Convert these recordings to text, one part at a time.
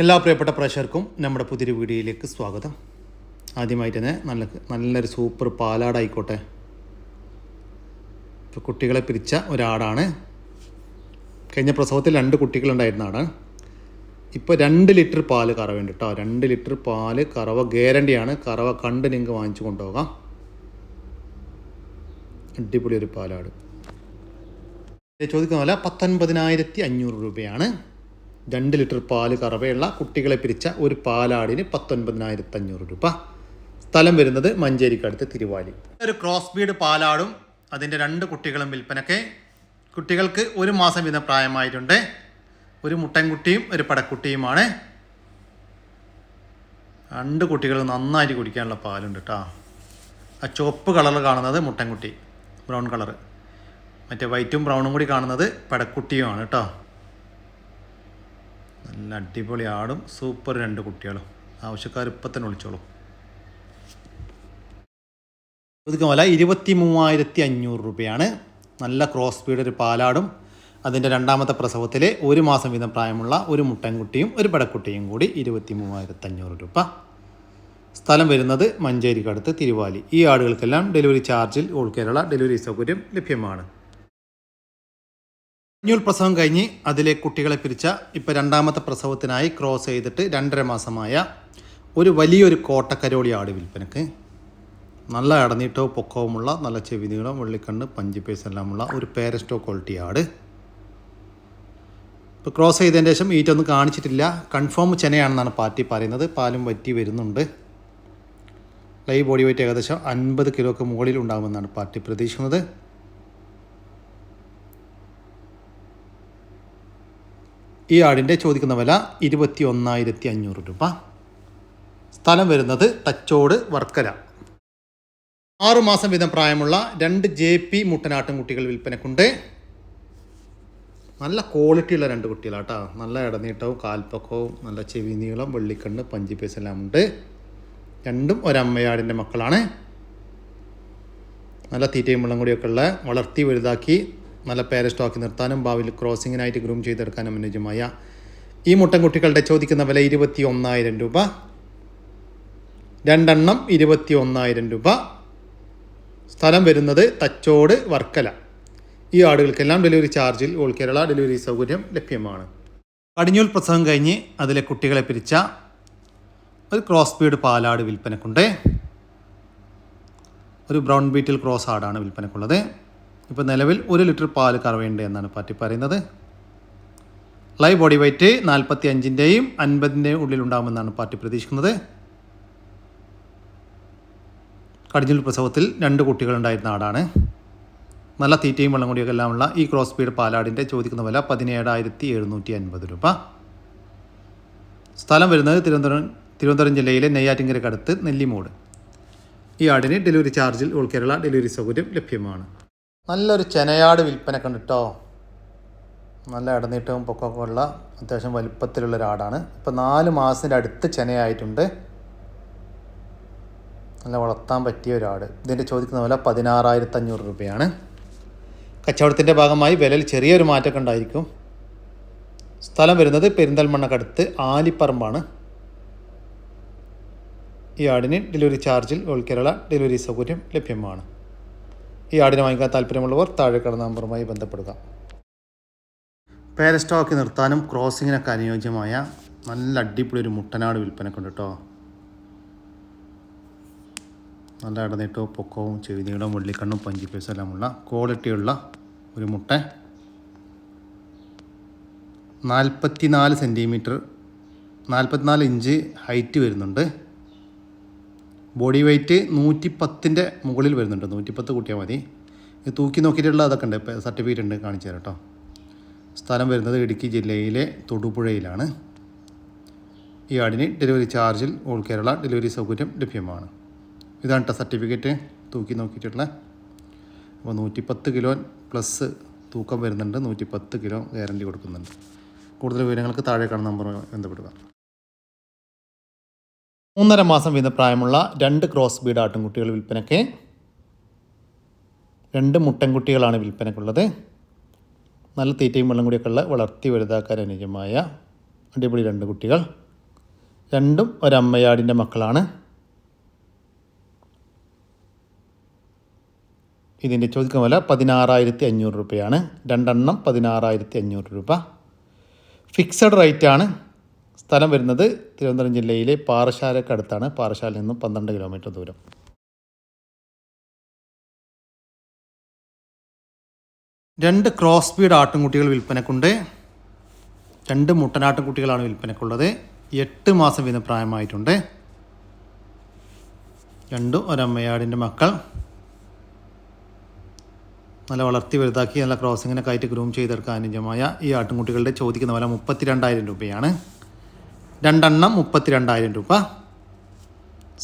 എല്ലാ പ്രിയപ്പെട്ട പ്രേക്ഷകർക്കും നമ്മുടെ പുതിയൊരു വീഡിയോയിലേക്ക് സ്വാഗതം. ആദ്യമായിട്ട് തന്നെ നല്ല നല്ലൊരു സൂപ്പർ പാലാടായിക്കോട്ടെ. ഇപ്പോൾ കുട്ടികളെ പിരിച്ച ഒരാടാണ്. കഴിഞ്ഞ പ്രസവത്തിൽ രണ്ട് കുട്ടികളുണ്ടായിരുന്ന ആടാണ്. ഇപ്പോൾ രണ്ട് ലിറ്റർ പാൽ കറവുണ്ട് കേട്ടോ രണ്ട് ലിറ്റർ പാൽ കറവ ഗ്യാരണ്ടിയാണ്. കറവ കണ്ട് നിങ്ങൾക്ക് വാങ്ങിച്ചു കൊണ്ടുപോകാം. അടിപൊളി ഒരു പാലാട്. ഇത് ചോദിക്കുന്ന പോലെ പത്തൊൻപതിനായിരത്തി അഞ്ഞൂറ് രൂപയാണ്. രണ്ട് ലിറ്റർ പാൽ കറവയുള്ള കുട്ടികളെ പിരിച്ച ഒരു പാലാടിന് പത്തൊൻപതിനായിരത്തി അഞ്ഞൂറ് രൂപ. സ്ഥലം വരുന്നത് മഞ്ചേരിക്കടുത്ത് തിരുവാലി. ഒരു ക്രോസ് ബീഡ് പാലാടും അതിന്റെ രണ്ട് കുട്ടികളും വിൽപ്പനക്ക് കുട്ടികൾക്ക് ഒരു മാസം വീതം പ്രായമായിട്ടുണ്ട്. ഒരു മുട്ടൻകുട്ടിയും ഒരു പടക്കുട്ടിയുമാണ്. രണ്ട് കുട്ടികൾ നന്നായിട്ട് കുടിക്കാനുള്ള പാലുണ്ട് കേട്ടോ ആ ചുവപ്പ് കളറിൽ കാണുന്നത് മുട്ടൻകുട്ടി ബ്രൗൺ കളറ്. മറ്റേ വൈറ്റും ബ്രൗണും കൂടി കാണുന്നത് പടക്കുട്ടിയുമാണ് കേട്ടോ നല്ല അടിപൊളി ആടും സൂപ്പർ രണ്ട് കുട്ടികളും. ആവശ്യക്കാർ ഇപ്പം തന്നെ വിളിച്ചോളൂ. ഒതുക്കം വില ഇരുപത്തി മൂവായിരത്തി അഞ്ഞൂറ് രൂപയാണ്. നല്ല ക്രോസ് സ്പീഡ് ഒരു പാലാടും. അതിന്റെ രണ്ടാമത്തെ പ്രസവത്തിലെ ഒരു മാസം വീതം പ്രായമുള്ള ഒരു മുട്ടൻകുട്ടിയും ഒരു പടക്കുട്ടിയും കൂടി ഇരുപത്തി മൂവായിരത്തി അഞ്ഞൂറ് രൂപ. സ്ഥലം വരുന്നത് മഞ്ചേരിക്കടുത്ത് തിരുവാലി. ഈ ആടുകൾക്കെല്ലാം ഡെലിവറി ചാർജിൽ ഓൾ കേരള ഡെലിവറി സൗകര്യം ലഭ്യമാണ്. അഞ്ഞൂൽ പ്രസവം കഴിഞ്ഞ് അതിലെ കുട്ടികളെ പിരിച്ച ഇപ്പോൾ രണ്ടാമത്തെ പ്രസവത്തിനായി ക്രോസ് ചെയ്തിട്ട് രണ്ടര മാസമായ ഒരു വലിയൊരു കോട്ടക്കരോളി ആട് വിൽപ്പനക്ക്. നല്ല ഇടനീട്ടവും പൊക്കവുമുള്ള നല്ല ചെവിനീളം വെള്ളിക്കണ്ണ് പഞ്ചിപ്പേസ് എല്ലാമുള്ള ഒരു പേരസ്റ്റോ ക്വാളിറ്റി ആട്. ഇപ്പോൾ ക്രോസ് ചെയ്തതിന് ശേഷം ഈറ്റൊന്നും കാണിച്ചിട്ടില്ല. കൺഫേം ചെനയാണെന്നാണ് പാർട്ടി പറയുന്നത്. പാലും വറ്റി വരുന്നുണ്ട്. ലൈവ് ബോഡി വെയിറ്റ് ഏകദേശം അൻപത് കിലോക്ക് മുകളിൽ ഉണ്ടാകുമെന്നാണ് പാർട്ടി പ്രതീക്ഷിക്കുന്നത്. ഈ ആടിന്റെ ചോദിക്കുന്ന വില ഇരുപത്തി ഒന്നായിരത്തി അഞ്ഞൂറ് രൂപ. സ്ഥലം വരുന്നത് തച്ചോട് വർക്കല. ആറുമാസം വീതം പ്രായമുള്ള രണ്ട് ജെ പി മുട്ടനാട്ടും കുട്ടികൾ വിൽപ്പനക്കുണ്ട്. നല്ല ക്വാളിറ്റിയുള്ള രണ്ട് കുട്ടികളാട്ടോ. നല്ല ഇടനീട്ടവും കാൽപ്പക്കവും നല്ല ചെവി നീളം വെള്ളിക്കണ്ണ് പഞ്ചിപ്പേസ് എല്ലാം ഉണ്ട്. രണ്ടും ഒരമ്മയാടിന്റെ മക്കളാണ്. നല്ല തീറ്റയും വെള്ളം കൂടിയൊക്കെ ഉള്ള വളർത്തി വലുതാക്കി നല്ല പേര സ്റ്റോക്കി നിർത്താനും ഭാവിയിൽ ക്രോസിങ്ങിനായിട്ട് ഗ്രൂം ചെയ്തെടുക്കാനും അനുയോജ്യമായ ഈ മുട്ടൻകുട്ടികളുടെ ചോദിക്കുന്ന വില ഇരുപത്തി ഒന്നായിരം രൂപ. രണ്ടെണ്ണം ഇരുപത്തി ഒന്നായിരം രൂപ. സ്ഥലം വരുന്നത് തച്ചോട് വർക്കല. ഈ ആടുകൾക്കെല്ലാം ഡെലിവറി ചാർജിൽ ഓൾ കേരള ഡെലിവറി സൗകര്യം ലഭ്യമാണ്. കടിഞ്ഞൂൽ പ്രസവം കഴിഞ്ഞ് അതിലെ കുട്ടികളെ പിരിച്ച ഒരു ക്രോസ് ബീഡ് പാലാട് വിൽപ്പനക്കുണ്ട്. ഒരു ബ്രൗൺ ബീറ്റിൽ ക്രോസ് ആടാണ് വിൽപ്പനക്കുള്ളത്. ഇപ്പോൾ നിലവിൽ ഒരു ലിറ്റർ പാൽ കറവേണ്ട എന്നാണ് പാർട്ടി പറയുന്നത്. ലൈവ് ബോഡി വെയ്റ്റ് നാൽപ്പത്തി അഞ്ചിന്റെയും അൻപതിന്റെയും ഉള്ളിലുണ്ടാകുമെന്നാണ് പാർട്ടി പ്രതീക്ഷിക്കുന്നത്. കടിഞ്ഞൂൽ പ്രസവത്തിൽ രണ്ട് കുട്ടികളുണ്ടായിരുന്ന ആടാണ്. നല്ല തീറ്റയും വെള്ളം കൂടിയൊക്കെ എല്ലാമുള്ള ഈ ക്രോസ് സ്പീഡ് പാലാടിന്റെ ചോദിക്കുന്ന വില പതിനേഴായിരത്തി എഴുന്നൂറ്റി അൻപത് രൂപ. സ്ഥലം വരുന്നത് തിരുവനന്തപുരം തിരുവനന്തപുരം ജില്ലയിലെ നെയ്യാറ്റിങ്കരക്കടുത്ത് നെല്ലിമൂട്. ഈ ആടിന് ഡെലിവറി ചാർജിൽ ഓൾ കേരള ഡെലിവറി സൗകര്യം ലഭ്യമാണ്. നല്ലൊരു ചെനയാട് വിൽപ്പന കണ്ടിട്ടോ? നല്ല ഇടനീട്ടവും പൊക്കമൊക്കെ ഉള്ള അത്യാവശ്യം വലിപ്പത്തിലുള്ള ഒരാടാണ്. ഇപ്പോൾ നാല് മാസത്തിന്റെ അടുത്ത് ചെനയായിട്ടുണ്ട്. നല്ല വളർത്താൻ പറ്റിയ ഒരാട്. ഇതിന്റെ ചോദിക്കുന്ന വില പതിനാറായിരത്തി അഞ്ഞൂറ് രൂപയാണ്. കച്ചവടത്തിന്റെ ഭാഗമായി വിലയിൽ ചെറിയൊരു മാറ്റമൊക്കെ ഉണ്ടായിരിക്കും. സ്ഥലം വരുന്നത് പെരിന്തൽമണ്ണക്കടുത്ത് ആലിപ്പറമ്പാണ്. ഈ ആടിന് ഡെലിവറി ചാർജിൽ ഓൾ കേരള ഡെലിവറി സൗകര്യം ലഭ്യമാണ്. ഈ ആടിനെ വാങ്ങിക്കാൻ താല്പര്യമുള്ളവർ താഴെ കാണുന്ന നമ്പറുമായി ബന്ധപ്പെടുക. പേരസ്റ്റോക്ക് നിർത്താനും ക്രോസിങ്ങിനൊക്കെ അനുയോജ്യമായ നല്ല അടിപൊളി ഒരു മുട്ടനാട് വിൽപ്പനക്കുണ്ട് കേട്ടോ. നല്ല ഇടനീട്ടവും പൊക്കവും ചെവിതീടും വെള്ളിക്കണ്ണും പഞ്ചിപ്പേസും എല്ലാമുള്ള ക്വാളിറ്റിയുള്ള ഒരു മുട്ട. നാൽപ്പത്തി നാല് സെന്റിമീറ്റർ നാൽപ്പത്തിനാല് ഇഞ്ച് ഹൈറ്റ് വരുന്നുണ്ട്. ബോഡി വെയ്റ്റ് നൂറ്റി പത്തിന്റെ മുകളിൽ വരുന്നുണ്ട്. നൂറ്റിപ്പത്ത് കൂട്ടിയാൽ മതി. തൂക്കി നോക്കിയിട്ടുള്ള അതൊക്കെ ഉണ്ട്. സർട്ടിഫിക്കറ്റ് ഉണ്ട് കാണിച്ചു തരാം കേട്ടോ. സ്ഥലം വരുന്നത് ഇടുക്കി ജില്ലയിലെ തൊടുപുഴയിലാണ്. ഈ ആടിന് ഡെലിവറി ചാർജിൽ ഓൾ കേരള ഡെലിവറി സൗകര്യം ലഭ്യമാണ്. ഇതാണ് കേട്ടോ സർട്ടിഫിക്കറ്റ്. തൂക്കി നോക്കിയിട്ടുള്ള. അപ്പോൾ നൂറ്റിപ്പത്ത് കിലോ പ്ലസ് തൂക്കം വരുന്നുണ്ട്. നൂറ്റിപ്പത്ത് കിലോ ഗ്യാരണ്ടി കൊടുക്കുന്നുണ്ട്. കൂടുതൽ വിവരങ്ങൾക്ക് താഴെ കാണുന്ന നമ്പർ ബന്ധപ്പെടുക. മൂന്നര മാസം വീതം പ്രായമുള്ള രണ്ട് ക്രോസ് ബീഡ് ആട്ടിൻകുട്ടികൾ വിൽപ്പനയ്ക്ക് രണ്ട് മുട്ടൻകുട്ടികളാണ് വിൽപ്പനയ്ക്കുള്ളത്. നല്ല തീറ്റയും വെള്ളം കൂടിയൊക്കെ ഉള്ള വളർത്തി വലുതാക്കാൻ അനുയോജ്യമായ അടിപൊളി രണ്ട് കുട്ടികൾ. രണ്ടും ഒരമ്മയാടിന്റെ മക്കളാണ്. ഇതിന്റെ ചോദിക്കുന്ന വില പതിനാറായിരത്തി അഞ്ഞൂറ് രൂപയാണ്. രണ്ടെണ്ണം പതിനാറായിരത്തി അഞ്ഞൂറ് രൂപ. ഫിക്സഡ് റേറ്റാണ് സ്ഥലം വരുന്നത് തിരുവനന്തപുരം ജില്ലയിലെ പാറശാലക്കടുത്താണ് പാറശാലയിൽ നിന്നും പന്ത്രണ്ട് കിലോമീറ്റർ ദൂരം. രണ്ട് ക്രോസ് ബീഡ് ആട്ടിൻകുട്ടികൾ വിൽപ്പനക്കുണ്ട്. രണ്ട് മുട്ടനാട്ടിൻകുട്ടികളാണ് വിൽപ്പനക്കുള്ളത്. എട്ട് മാസം വീതം പ്രായമായിട്ടുണ്ട്. രണ്ടും ഒരമ്മയാടിന്റെ മക്കൾ. നല്ല വളർത്തി വലുതാക്കി നല്ല ക്രോസിങ്ങിനൊക്കെ ആയിട്ട് ഗ്രൂം ചെയ്തെടുക്കാൻ അനുജമായ ഈ ആട്ടിൻകുട്ടികളുടെ ചോദിക്കുന്ന വില മുപ്പത്തി രണ്ടായിരം രൂപയാണ്. രണ്ടെണ്ണം മുപ്പത്തി രണ്ടായിരം രൂപ.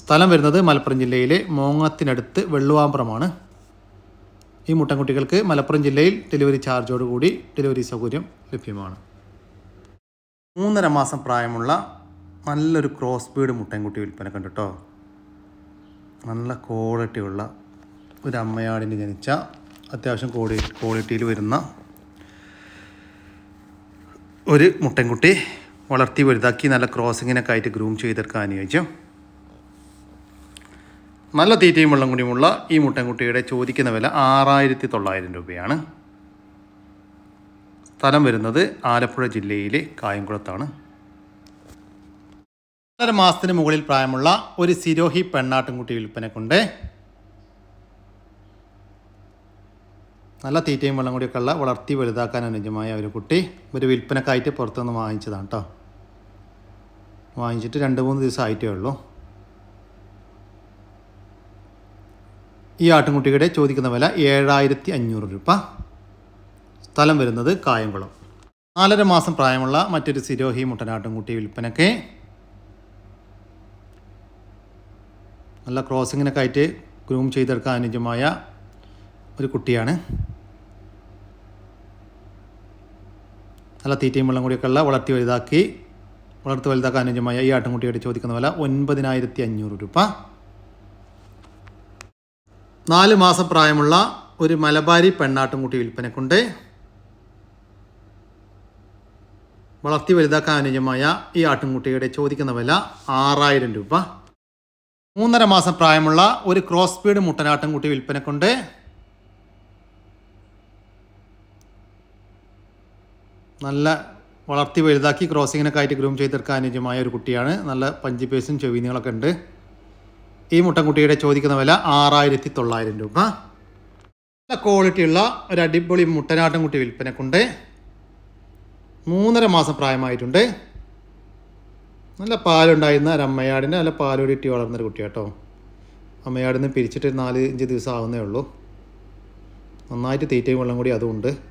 സ്ഥലം വരുന്നത് മലപ്പുറം ജില്ലയിലെ മോങ്ങത്തിനടുത്ത് വെള്ളുവാമ്പ്രമാണ്. ഈ മുട്ടൻകുട്ടികൾക്ക് മലപ്പുറം ജില്ലയിൽ ഡെലിവറി ചാർജോടുകൂടി ഡെലിവറി സൗകര്യം ലഭ്യമാണ്. മൂന്നര മാസം പ്രായമുള്ള നല്ലൊരു ക്രോസ് ബീഡ് മുട്ടൻകുട്ടി വിൽപ്പന കണ്ടിട്ടോ. നല്ല ക്വാളിറ്റിയുള്ള ഒരു അമ്മയാടിന് ജനിച്ച അത്യാവശ്യം ക്വാളി ക്വാളിറ്റിയിൽ വരുന്ന ഒരു മുട്ടൻകുട്ടി. വളർത്തി വലുതാക്കി നല്ല ക്രോസിങ്ങിനൊക്കെ ആയിട്ട് ഗ്രൂം ചെയ്തെടുക്കാൻ അനുയോജ്യം. നല്ല തീറ്റയും വെള്ളം കൂടിയുമുള്ള ഈ മുട്ടൻകുട്ടിയുടെ ചോദിക്കുന്ന വില ആറായിരത്തി തൊള്ളായിരം രൂപയാണ്. സ്ഥലം വരുന്നത് ആലപ്പുഴ ജില്ലയിലെ കായംകുളത്താണ്. ഒന്നര മാസത്തിന് മുകളിൽ പ്രായമുള്ള ഒരു സിരോഹി പെണ്ണാട്ടിൻകുട്ടി വിൽപ്പനക്കുണ്ട് നല്ല തീറ്റയും വെള്ളം കൂടിയൊക്കെ ഉള്ള വളർത്തി വലുതാക്കാൻ അനുജമായ ഒരു കുട്ടി. ഒരു വിൽപ്പനക്കായിട്ട് പുറത്തുനിന്ന് വാങ്ങിച്ചതാണ് കേട്ടോ വാങ്ങിച്ചിട്ട് രണ്ട് മൂന്ന് ദിവസം ആയിട്ടേ ഉള്ളൂ. ഈ ആട്ടിൻകുട്ടിയുടെ ചോദിക്കുന്ന വില ഏഴായിരത്തി അഞ്ഞൂറ് രൂപ. സ്ഥലം വരുന്നത് കായംകുളം. നാലര മാസം പ്രായമുള്ള മറ്റൊരു സിരോഹി മുട്ടനാട്ടിൻകുട്ടി വിൽപ്പനയ്ക്ക് നല്ല ക്രോസിങ്ങിനൊക്കെ ആയിട്ട് ഗ്രൂം ചെയ്തെടുക്കാൻ അനുജമായ ഒരു കുട്ടിയാണ്. നല്ല തീറ്റയും വെള്ളം കൂടിയൊക്കെ ഉള്ള വളർത്തി വലുതാക്കി വളർത്തി വലുതാക്കാൻ അനുയോജ്യമായ ഈ ആട്ടിൻകുട്ടിയുടെ ചോദിക്കുന്ന വില ഒൻപതിനായിരത്തി അഞ്ഞൂറ് രൂപ. നാല് മാസം പ്രായമുള്ള ഒരു മലബാരി പെണ്ണാട്ടുംകുട്ടി വിൽപ്പനക്കുണ്ട്. വളർത്തി വലുതാക്കാൻ അനുയോജ്യമായ ഈ ആട്ടിൻകുട്ടിയുടെ ചോദിക്കുന്ന വില ആറായിരം രൂപ. മൂന്നര മാസം പ്രായമുള്ള ഒരു ക്രോസ് സ്പീഡ് മുട്ടനാട്ടിൻകുട്ടി വിൽപ്പനക്കുണ്ട്. നല്ല വളർത്തി വലുതാക്കി ക്രോസിങ്ങിനൊക്കെ ആയിട്ട് ഗ്രൂം ചെയ്തെടുക്കാൻ അനുയോജ്യമായ ഒരു കുട്ടിയാണ്. നല്ല പഞ്ചി പേസും ചെവിനികളൊക്കെ ഉണ്ട്. ഈ മുട്ടൻകുട്ടിയുടെ ചോദിക്കുന്ന വില ആറായിരത്തി തൊള്ളായിരം രൂപ. നല്ല ക്വാളിറ്റിയുള്ള ഒരു അടിപൊളി മുട്ടനാട്ടിൻകുട്ടി വിൽപ്പനക്കുണ്ട്. മൂന്നര മാസം പ്രായമായിട്ടുണ്ട്. നല്ല പാലുണ്ടായിരുന്ന ഒരു അമ്മയാടിന്റെ നല്ല പാലോടിറ്റി വളർന്നൊരു കുട്ടി കേട്ടോ അമ്മയാടിന്ന് പിരിച്ചിട്ട് നാല് അഞ്ച് ദിവസം ആവുന്നേ ഉള്ളൂ. നന്നായിട്ട് തീറ്റയും വെള്ളം കൂടി അതുമുണ്ട്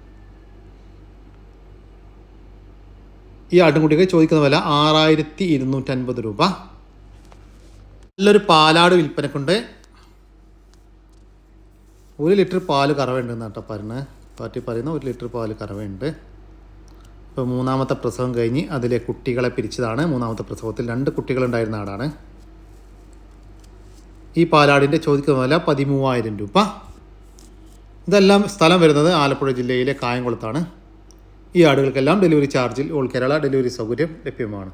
ഈ ആട്ടിൻകുട്ടിക്ക് ചോദിക്കുന്ന വില ആറായിരത്തി ഇരുന്നൂറ്റൻപത് രൂപ. നല്ലൊരു പാലാട് വിൽപ്പനക്കുണ്ട്. ഒരു ലിറ്റർ പാൽ കറവുണ്ടെന്ന് കേട്ടോ പറഞ്ഞ്. പാർട്ടി പറയുന്ന ഒരു ലിറ്റർ പാൽ കറവുണ്ട് ഇപ്പോൾ മൂന്നാമത്തെ പ്രസവം കഴിഞ്ഞ് അതിലെ കുട്ടികളെ പിരിച്ചതാണ്. മൂന്നാമത്തെ പ്രസവത്തിൽ രണ്ട് കുട്ടികളുണ്ടായിരുന്ന ആടാണ്. ഈ പാലാടിന്റെ ചോദിക്കുന്ന വില പതിമൂവായിരം രൂപ. ഇതെല്ലാം സ്ഥലം വരുന്നത് ആലപ്പുഴ ജില്ലയിലെ കായംകുളത്താണ്. ഈ ആടുകൾക്കെല്ലാം ഡെലിവറി ചാർജിൽ ഓൾ കേരള ഡെലിവറി സൗകര്യം ലഭ്യമാണ്.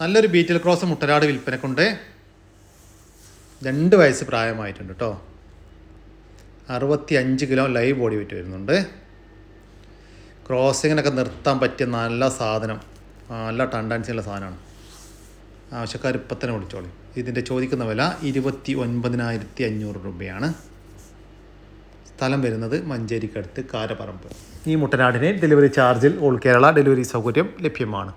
നല്ലൊരു ബീറ്റിൽ ക്രോസ് മുട്ടരാട് വിൽപ്പനക്കുണ്ട്. രണ്ട് വയസ്സ് പ്രായമായിട്ടുണ്ട് കേട്ടോ അറുപത്തി അഞ്ച് കിലോ ലൈവ് ബോഡി വെയിറ്റ് വരുന്നുണ്ട്. ക്രോസിങ്ങിനൊക്കെ നിർത്താൻ പറ്റിയ നല്ല സാധനം. നല്ല ടണ്ടാൻസിയുള്ള സാധനമാണ്. ആവശ്യക്കാർ ഇപ്പം തന്നെ വിളിച്ചോളി. ഇതിന്റെ ചോദിക്കുന്ന വില ഇരുപത്തി ഒൻപതിനായിരത്തി അഞ്ഞൂറ് രൂപയാണ്. സ്ഥലം വരുന്നത് മഞ്ചേരിക്കടുത്ത് കാരപ്പറമ്പ്. ഈ മുട്ടനാടിനെ ഡെലിവറി ചാർജിൽ ഓൾ കേരള ഡെലിവറി സൗകര്യം ലഭ്യമാണ്.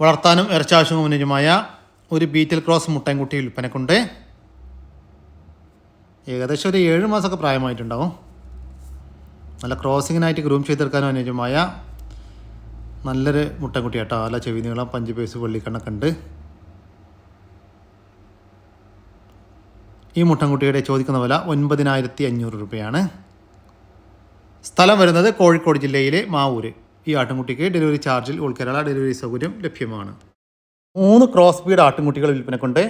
വളർത്താനും ഇറച്ചാവശ്യവും മുന്നിലുമായ ഒരു ബീറ്റൽ ക്രോസ് മുട്ടൻകുട്ടി വിൽപ്പനക്കുണ്ട്. ഏകദേശം ഒരു ഏഴ് മാസമൊക്കെ പ്രായമായിട്ടുണ്ടാവും. നല്ല ക്രോസിങ്ങിനായിട്ട് ഗ്രൂം ചെയ്തെടുക്കാനും അനുയോജ്യമായ നല്ലൊരു മുട്ടൻകുട്ടി കേട്ടോ. നല്ല ചെവി നീളം പഞ്ച് പേസ് വെള്ളിക്കണ്ണൊക്കെ ഉണ്ട്. ഈ മുട്ടൻകുട്ടിയുടെ ചോദിക്കുന്ന വില ഒൻപതിനായിരത്തി അഞ്ഞൂറ് രൂപയാണ്. സ്ഥലം വരുന്നത് കോഴിക്കോട് ജില്ലയിലെ മാവൂര്. ഈ ആട്ടിൻകുട്ടിക്ക് ഡെലിവറി ചാർജിൽ കേരള ഡെലിവറി സൗകര്യം ലഭ്യമാണ്. മൂന്ന് ക്രോസ് ബീഡ് ആട്ടിൻകുട്ടികൾ വിൽപ്പനക്കുണ്ട്.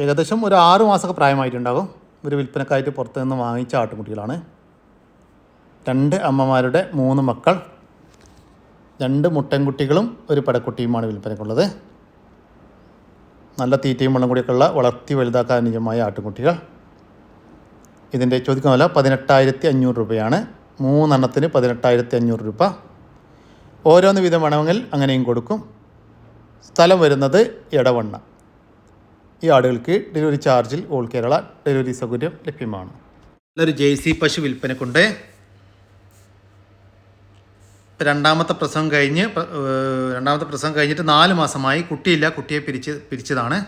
ഏകദേശം ഒരു ആറ് മാസമൊക്കെ പ്രായമായിട്ടുണ്ടാകും. ഒരു വിൽപ്പനക്കായിട്ട് പുറത്തു നിന്ന് വാങ്ങിച്ച ആട്ടുകുട്ടികളാണ്. രണ്ട് അമ്മമാരുടെ മൂന്ന് മക്കൾ രണ്ട് മുട്ടൻകുട്ടികളും ഒരു പടക്കുട്ടിയുമാണ് വിൽപ്പനക്കുള്ളത് നല്ല തീറ്റയും വെള്ളം കൂടിയൊക്കെയുള്ള വളർത്തി വലുതാക്കാൻ അനുജമായ ആട്ടുകുട്ടികൾ. ഇതിന്റെ ചോദിക്കുന്ന വില പതിനെട്ടായിരത്തി അഞ്ഞൂറ് രൂപയാണ്. മൂന്നെണ്ണത്തിന് പതിനെട്ടായിരത്തി അഞ്ഞൂറ് രൂപ. ഓരോന്ന് വീതം വേണമെങ്കിൽ അങ്ങനെയും കൊടുക്കും. സ്ഥലം വരുന്നത് ഇടവണ്ണ ഈ ആടുകൾക്ക് ഡെലിവറി ചാർജിൽ ഓൾ കേരള ഡെലിവറി സൗകര്യം ലഭ്യമാണ്. നല്ലൊരു ജേഴ്സി പശു വിൽപ്പനക്കുണ്ട്. രണ്ടാമത്തെ പ്രസവം കഴിഞ്ഞ് രണ്ടാമത്തെ പ്രസവം കഴിഞ്ഞിട്ട് നാല് മാസമായി കുട്ടിയില്ല കുട്ടിയെ പിരിച്ച് പിരിച്ചതാണ്.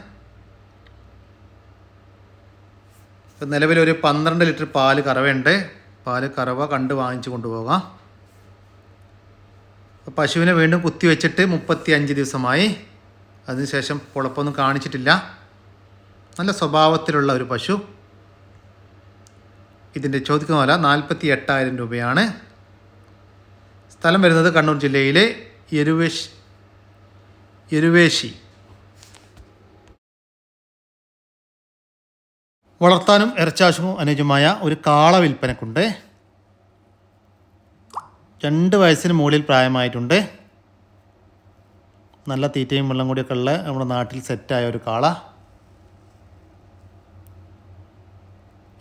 നിലവിലൊരു പന്ത്രണ്ട് ലിറ്റർ പാൽ കറവയുണ്ട്. പാൽ കറവ കണ്ട് വാങ്ങിച്ചു കൊണ്ടുപോകാം. പശുവിനെ വീണ്ടും കുത്തി വെച്ചിട്ട് മുപ്പത്തി അഞ്ച് ദിവസമായി. അതിനുശേഷം കുഴപ്പമൊന്നും കാണിച്ചിട്ടില്ല. നല്ല സ്വഭാവത്തിലുള്ള ഒരു പശു. ഇതിന്റെ ചോദിക്കുന്ന വില നാൽപ്പത്തി എട്ടായിരം രൂപയാണ്. സ്ഥലം വരുന്നത് കണ്ണൂർ ജില്ലയിലെ എരുവേശ് എരുവേശി. വളർത്താനും ഇറച്ചാശും അനുയോജ്യമായ ഒരു കാള വിൽപ്പനക്കുണ്ട്. രണ്ട് വയസ്സിന് മുകളിൽ പ്രായമായിട്ടുണ്ട്. നല്ല തീറ്റയും വെള്ളം കൂടിയൊക്കെ ഉള്ള നമ്മുടെ നാട്ടിൽ സെറ്റായ ഒരു കാള.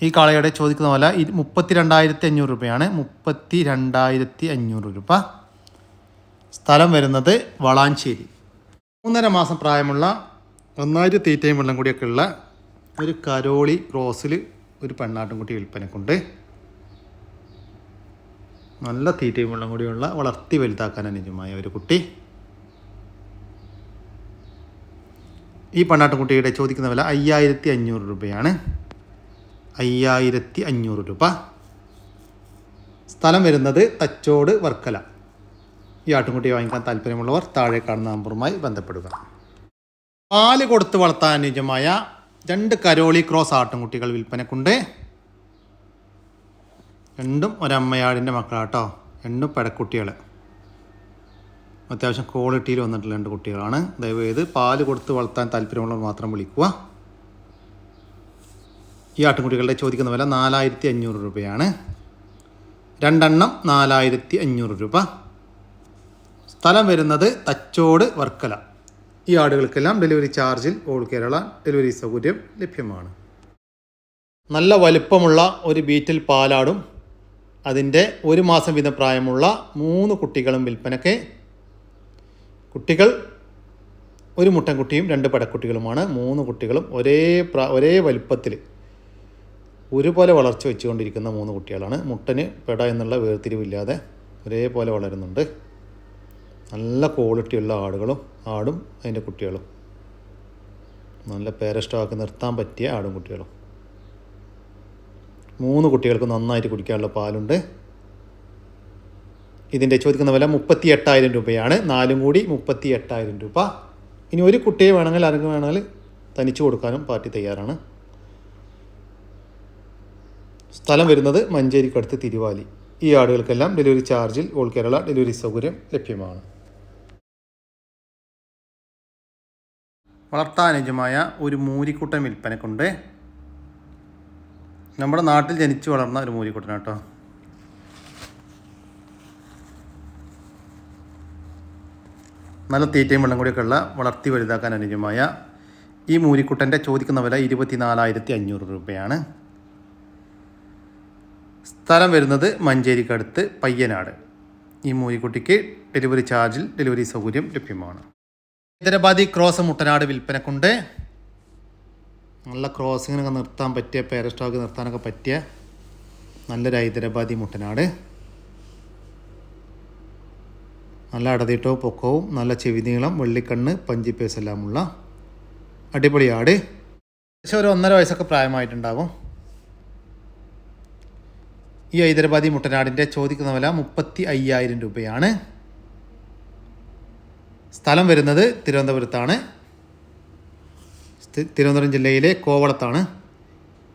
ഈ കാളയുടെ ചോദിക്കുന്ന പോലെ മുപ്പത്തി രണ്ടായിരത്തി അഞ്ഞൂറ് രൂപയാണ്. മുപ്പത്തി രണ്ടായിരത്തി അഞ്ഞൂറ് രൂപ. സ്ഥലം വരുന്നത് വളാഞ്ചേരി. മൂന്നര മാസം പ്രായമുള്ള ഒന്നായിരം തീറ്റയും വെള്ളം കൂടിയൊക്കെ ഉള്ള ഒരു കരോളി ക്രോസിൽ ഒരു പെണ്ണാട്ടുംകുട്ടി വിൽപ്പനക്കുണ്ട്. നല്ല തീറ്റയും വെള്ളം കൂടിയുള്ള വളർത്തി വലുതാക്കാൻ അനുജമായ ഒരു കുട്ടി. ഈ പെണ്ണാട്ടുംകുട്ടിയുടെ ചോദിക്കുന്ന വില അയ്യായിരത്തി അഞ്ഞൂറ് രൂപയാണ്. അയ്യായിരത്തി അഞ്ഞൂറ് രൂപ. സ്ഥലം വരുന്നത് തച്ചോട് വർക്കല. ഈ ആട്ടുംകുട്ടിയെ വാങ്ങിക്കാൻ താല്പര്യമുള്ളവർ താഴെ കാണുന്ന നമ്പറുമായി ബന്ധപ്പെടുക. പാൽ കൊടുത്ത് വളർത്താൻ അനുയോജ്യമായ രണ്ട് കരോളി ക്രോസ് ആട്ടുംകുട്ടികൾ വിൽപ്പനക്കുണ്ട്. രണ്ടും ഒരമ്മയാടിന്റെ മക്കളാട്ടോ. രണ്ടും പെടക്കുട്ടികൾ അത്യാവശ്യം ക്വാളിറ്റിയിൽ വന്നിട്ടുള്ള രണ്ട് കുട്ടികളാണ്. ദയവ് ചെയ്ത് പാൽ കൊടുത്ത് വളർത്താൻ താല്പര്യമുള്ളവർ മാത്രം വിളിക്കുക. ഈ ആട്ടുംകുട്ടികളുടെ ചോദിക്കുന്ന വില നാലായിരത്തി അഞ്ഞൂറ് രൂപയാണ്. രണ്ടെണ്ണം നാലായിരത്തി അഞ്ഞൂറ് രൂപ. സ്ഥലം വരുന്നത് തച്ചോട് വർക്കല. ഈ ആടുകൾക്കെല്ലാം ഡെലിവറി ചാർജിൽ ഓൾ കേരള ഡെലിവറി സൗകര്യം ലഭ്യമാണ്. നല്ല വലുപ്പമുള്ള ഒരു ബീറ്റിൽ പാലാടും അതിന്റെ ഒരു മാസം വീതം പ്രായമുള്ള മൂന്ന് കുട്ടികളും വിൽപ്പനയ്ക്ക്. കുട്ടികൾ ഒരു മുട്ടൻകുട്ടിയും രണ്ട് പടക്കുട്ടികളുമാണ്. മൂന്ന് കുട്ടികളും ഒരേ പ്രാ ഒരേ വലിപ്പത്തിൽ ഒരുപോലെ വളർച്ച വെച്ചുകൊണ്ടിരിക്കുന്ന മൂന്ന് കുട്ടികളാണ്. മുട്ടന് പെട എന്നുള്ള വേർതിരിവില്ലാതെ ഒരേപോലെ വളരുന്നുണ്ട്. നല്ല ക്വാളിറ്റിയുള്ള ആടുകളും ആടും അതിന്റെ കുട്ടികളും. നല്ല പേരഷ്ടമാക്കി നിർത്താൻ പറ്റിയ ആടും കുട്ടികളും. മൂന്ന് കുട്ടികൾക്ക് നന്നായിട്ട് കുടിക്കാനുള്ള പാലുണ്ട്. ഇതിന്റെ ചോദിക്കുന്ന വില മുപ്പത്തി എട്ടായിരം രൂപയാണ്. നാലും കൂടി മുപ്പത്തി എട്ടായിരം രൂപ. ഇനി ഒരു കുട്ടിയെ വേണമെങ്കിൽ ആർക്കും വേണമെങ്കിൽ തനിച്ച് കൊടുക്കാനും പാർട്ടി തയ്യാറാണ്. സ്ഥലം വരുന്നത് മഞ്ചേരിക്കടുത്ത് തിരുവാലി. ഈ ആടുകൾക്കെല്ലാം ഡെലിവറി ചാർജിൽ ഓൾ കേരള ഡെലിവറി സൗകര്യം ലഭ്യമാണ്. വളർത്താനുജമായ ഒരു മൂരിക്കുട്ടൻ വിൽപ്പനക്കുണ്ട്. നമ്മുടെ നാട്ടിൽ ജനിച്ചു വളർന്ന ഒരു മൂരിക്കുട്ടൻ കേട്ടോ. നല്ല തീറ്റയും വെള്ളം കൂടിയൊക്കെ ഉള്ള വളർത്തി വലുതാക്കാൻ അനുജമായ ഈ മൂരിക്കുട്ടന്റെ ചോദിക്കുന്ന വില ഇരുപത്തി നാലായിരത്തി അഞ്ഞൂറ് രൂപയാണ്. സ്ഥലം വരുന്നത് മഞ്ചേരിക്കടുത്ത് പയ്യനാട്. ഈ മൂരിക്കുട്ടിക്ക് ഡെലിവറി ചാർജിൽ ഡെലിവറി സൗകര്യം ലഭ്യമാണ്. ഹൈദരാബാദി ക്രോസ് മുട്ടനാട് വിൽപ്പനക്കുണ്ട്. നല്ല ക്രോസിങ്ങിനൊക്കെ നിർത്താൻ പറ്റിയ പേരസ്റ്റോക്ക് നിർത്താനൊക്കെ പറ്റിയ നല്ലൊരു ഹൈദരാബാദി മുട്ടനാട്. നല്ല അടതീട്ടവും പൊക്കവും നല്ല ചെവി നീളം വെള്ളിക്കണ്ണ് പഞ്ചിപ്പേസ് എല്ലാമുള്ള അടിപൊളി ആട്. ഏകദേശം ഒരു ഒന്നര വയസ്സൊക്കെ പ്രായമായിട്ടുണ്ടാകും ഈ ഹൈദരാബാദി മുട്ടനാടിന്റെ ചോദിക്കുന്ന വില മുപ്പത്തി അയ്യായിരം രൂപയാണ്. സ്ഥലം വരുന്നത് തിരുവനന്തപുരത്താണ്. തിരുവനന്തപുരം ജില്ലയിലെ കോവളത്താണ്.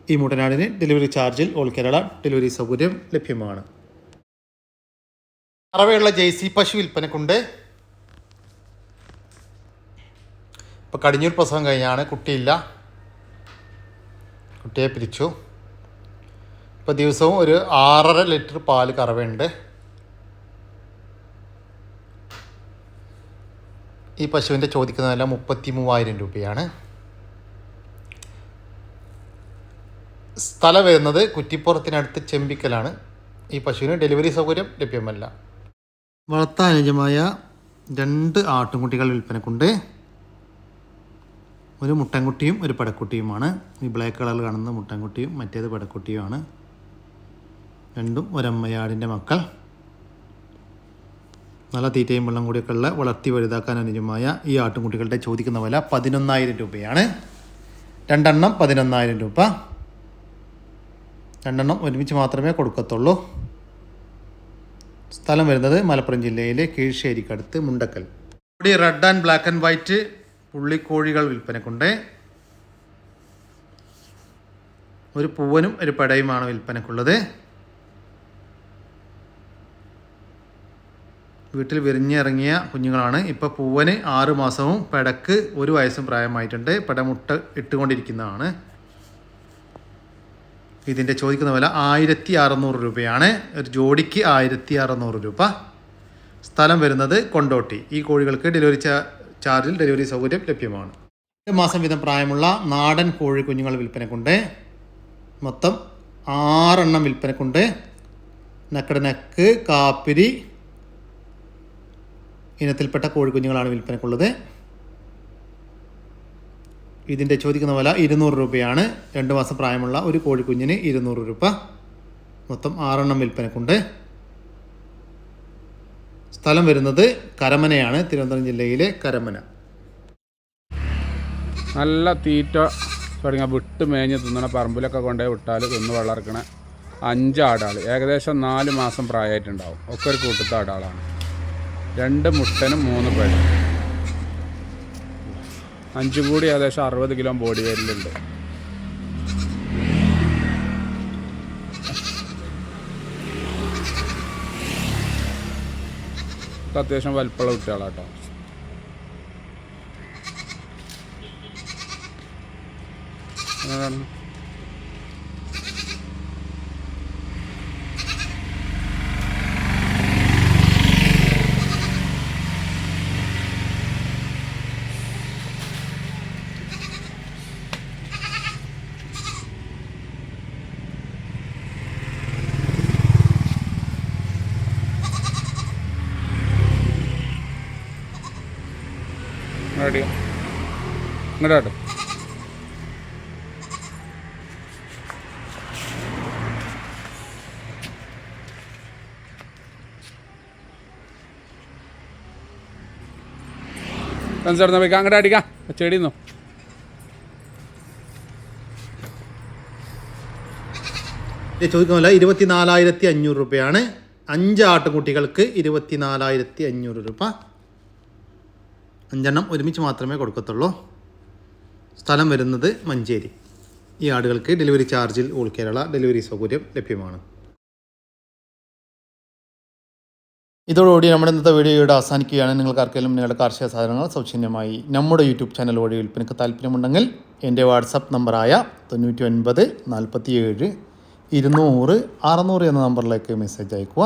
ഈ മുട്ടനാടിന് ഡെലിവറി ചാർജിൽ ഓൾ കേരള ഡെലിവറി സൗകര്യം ലഭ്യമാണ്. അറവയുള്ള ജെയ്സി പശു വിൽപ്പനക്കുണ്ട് ഇപ്പോൾ കടിഞ്ഞൂർ പ്രസവം കഴിഞ്ഞാണ് കുട്ടിയില്ല. കുട്ടിയെ പിരിച്ചു. ഇപ്പോൾ ദിവസവും ഒരു ആറര ലിറ്റർ പാൽ കറവയുണ്ട്. ഈ പശുവിന്റെ ചോദിക്കുന്ന വില മുപ്പത്തി മൂവായിരം രൂപയാണ്. സ്ഥലം വരുന്നത് കുറ്റിപ്പുറത്തിനടുത്ത് ചെമ്പിക്കലാണ്. ഈ പശുവിന് ഡെലിവറി സൗകര്യം ലഭ്യമല്ല. വളർത്താനുജമായ രണ്ട് ആട്ടുംകുട്ടികൾ വിൽപ്പനക്കുണ്ട്. ഒരു മുട്ടൻകുട്ടിയും ഒരു പടക്കുട്ടിയുമാണ്. ഈ ബ്ലാക്ക് കളറിൽ കാണുന്ന മുട്ടൻകുട്ടിയും മറ്റേത് പടക്കുട്ടിയുമാണ്. രണ്ടും ഒരമ്മയാടിന്റെ മക്കൾ. നല്ല തീറ്റയും വെള്ളം കൂടിയൊക്കെ ഉള്ള വളർത്തി വലുതാക്കാൻ അനുജമായ ഈ ആട്ടുംകുട്ടികളുടെ ചോദിക്കുന്ന വില പതിനൊന്നായിരം രൂപയാണ്. രണ്ടെണ്ണം പതിനൊന്നായിരം രൂപ. രണ്ടെണ്ണം ഒരുമിച്ച് മാത്രമേ കൊടുക്കത്തുള്ളൂ. സ്ഥലം വരുന്നത് മലപ്പുറം ജില്ലയിലെ കീഴ്ശ്ശേരിക്കടുത്ത് മുണ്ടക്കൽ. ഇവിടെ red and black and white പുള്ളിക്കോഴികൾ വിൽപ്പനക്കുണ്ട്. ഒരു പൂവനും ഒരു പടയുമാണ് വിൽപ്പനക്കുള്ളത്. വീട്ടിൽ വിരിഞ്ഞിറങ്ങിയ കുഞ്ഞുങ്ങളാണ്. ഇപ്പോൾ പൂവന് ആറ് മാസവും പെടക്ക് ഒരു വയസ്സും പ്രായമായിട്ടുണ്ട്. പെടമുട്ട ഇട്ടുകൊണ്ടിരിക്കുന്നതാണ്. ഇതിന്റെ ചോദിക്കുന്ന വില ആയിരത്തി അറുന്നൂറ് രൂപയാണ്. ഒരു ജോഡിക്ക് ആയിരത്തി അറുന്നൂറ് രൂപ. സ്ഥലം വരുന്നത് കൊണ്ടോട്ടി. ഈ കോഴികൾക്ക് ഡെലിവറി ചാർജിൽ ഡെലിവറി സൗകര്യം ലഭ്യമാണ്. ഒരു മാസം വീതം പ്രായമുള്ള നാടൻ കോഴി കുഞ്ഞുങ്ങൾ വിൽപ്പനക്കുണ്ട്. മൊത്തം ആറെണ്ണം വിൽപ്പനക്കുണ്ട്. നക്കടനക്ക് കാപ്പിരി ഇനത്തിൽപ്പെട്ട കോഴിക്കുഞ്ഞുങ്ങളാണ് വിൽപ്പനക്കുള്ളത്. ഇതിന്റെ ചോദിക്കുന്ന വില ഇരുന്നൂറ് രൂപയാണ്. രണ്ട് മാസം പ്രായമുള്ള ഒരു കോഴിക്കുഞ്ഞിന് ഇരുന്നൂറ് രൂപ. മൊത്തം ആറെണ്ണം വിൽപ്പനക്കുണ്ട്. സ്ഥലം വരുന്നത് കരമനയാണ് തിരുവനന്തപുരം ജില്ലയിലെ കരമന. നല്ല തീറ്റ തുടങ്ങിയ വിട്ട് മേഞ്ഞ് തിന്നണ പറമ്പിലൊക്കെ കൊണ്ടേ വിട്ടാൽ തിന്ന് വളർക്കണ അഞ്ച് ആടാൾ ഏകദേശം നാല് മാസം പ്രായമായിട്ടുണ്ടാവും. ഒക്കെ ഒരു കൂട്ടത്തെ ആടാളാണ് രണ്ട് മുട്ടനും മൂന്ന് പഴം. അഞ്ച് കൂടി ഏകദേശം അറുപത് കിലോ ബോഡി വെയിലുണ്ട് അത്യാവശ്യം വലിപ്പമുള്ള കുട്ടികളാട്ടോ. അതാണ് റെഡി ഇങ്ങോട്ടോ പെൻസർ പോയിക്കാം അങ്ങോട്ട് അടിക്കാം ചെടിന്നോ? നിന്നോ ചോദിക്കുന്നില്ല ഇരുപത്തിനാലായിരത്തി അഞ്ഞൂറ് രൂപയാണ്. അഞ്ച് ആട്ടുകുട്ടികൾക്ക് ഇരുപത്തിനാലായിരത്തി അഞ്ഞൂറ് രൂപ. അഞ്ചെണ്ണം ഒരുമിച്ച് മാത്രമേ കൊടുക്കത്തുള്ളൂ. സ്ഥലം വരുന്നത് മഞ്ചേരി. ഈ ആടുകൾക്ക് ഡെലിവറി ചാർജിൽ ഓൾ കേരള ഡെലിവറി സൗകര്യം ലഭ്യമാണ്. ഇതോടുകൂടി നമ്മുടെ ഇന്നത്തെ വീഡിയോയുടെ അവസാനിക്കുകയാണ്. നിങ്ങൾക്ക് ആർക്കെങ്കിലും നിങ്ങളുടെ കാർഷിക സാധനങ്ങൾ സൗജന്യമായി നമ്മുടെ യൂട്യൂബ് ചാനൽ വഴി വിൽപ്പനയ്ക്ക് താല്പര്യമുണ്ടെങ്കിൽ എന്റെ വാട്സപ്പ് നമ്പറായ തൊണ്ണൂറ്റി ഒൻപത് നാൽപ്പത്തി ഏഴ് ഇരുന്നൂറ് അറുന്നൂറ് എന്ന നമ്പറിലേക്ക് മെസ്സേജ് അയക്കുക